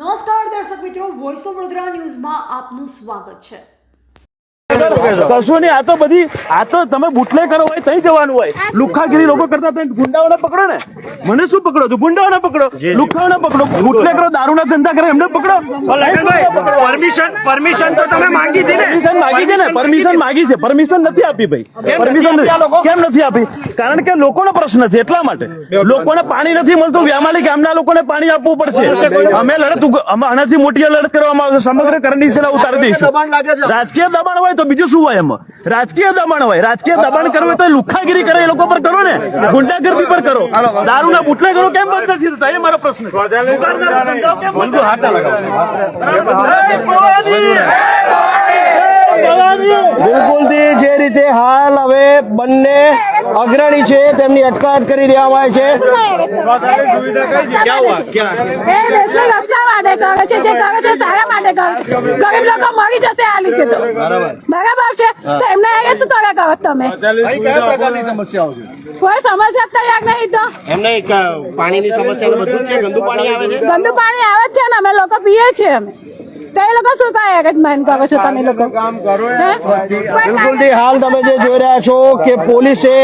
Voice of Vadodara ન્યૂઝમાં આપનું સ્વાગત છે. કશું નહીં આ તો બધી આ તો તમે બુટલે કરો હોય તઈ જવાનું હોય. લુખાગીરી લોકો કરતા તો ગુંડાઓને પકડો ને. મને શું પકડો છો ગુંડાઓને પકડો. લુખાઓને પકડો. બુટલે કરો દારૂના ધંધા કરે એમને પકડો. પરમિશન પરમિશન તો તમે માંગી હતી ને? પરમિશન માંગી છે ને? પરમિશન માંગી છે. પરમિશન નથી આપી ભાઈ. પરમિશન કેમ નથી આપી? કારણ કે લોકોનો પ્રશ્ન છે એટલા માટે. લોકોને પાણી નથી મળતું. વ્યામાલી ગામના લોકોને પાણી આપવું પડશે. અમે લડત આનાથી મોટી લડત કરવામાં આવશે સમગ્ર કરણી સેના ઉતારી દઈશું રાજકીય દબાણ હોય તો બીજું શું હોય એમાં? રાજકીય દબાણ હોય. રાજકીય દબાણ કરવું તો લુખાગીરી કરે એ લોકો પર કરો ને? ગુંડાગર્દી પર કરો. દારૂના બુટલે કરો. કેમ બંધ નથી થતા? એ મારો પ્રશ્ન છે. દુકાનદારો ધંધાઓ કેમ બંધ બિલકુલથી જે રીતે હાલ હવે બંને અગ્રણી છે તેમની અટકાયત કરી દેવામાં આવે છે? બરાબર. છે? એમને શું કરે કરો તમે? કોઈ સમસ્યા જ તૈયાર નહીં તો. એમને પાણીની સમસ્યા બધું છે? ગંદુ પાણી આવે છે? ગંદુ પાણી આવે જ છે ને અમે લોકો પીએ છીએ અમે. તો લોકો શું કહે એરેન્જમેન્ટ કરો છો તમે લોકો? હે? હાલ તમે જે જોઈ રહ્યા છો કે પોલીસે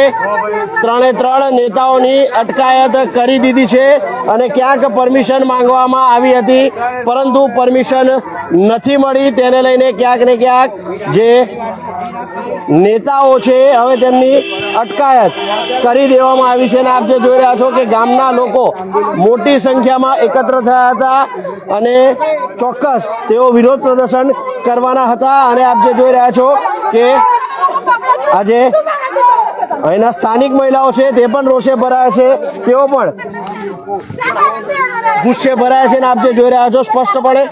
ત્રણે ત્રણ નેતાઓની અટકાયત કરી દીધી છે અને ક્યાંક પરમિશન માંગવામાં આવી હતી પરંતુ પરમિશન નથી મળી. તેને લઈને ક્યાંક ને ક્યાંક જે નેતાઓ છે, હવે તેમની અટકાયત કરી દેવામાં આવી છે અને આપ જે જોઈ રહ્યા છો કે ગામના લોકો મોટી સંખ્યામાં એકત્ર થયા હતા અને ચોક્કસ તેઓ વિરોધ પ્રદર્શન કરવાના હતા અને આપ જે જોઈ રહ્યા છો કે આજે અહીંના સ્થાનિક મહિલાઓ છે, તે પણ રોષે ભરાયા છે, તેઓ પણ ગુસ્સે ભરાયા છે અને આપ જે જોઈ રહ્યા છો સ્પષ્ટપણે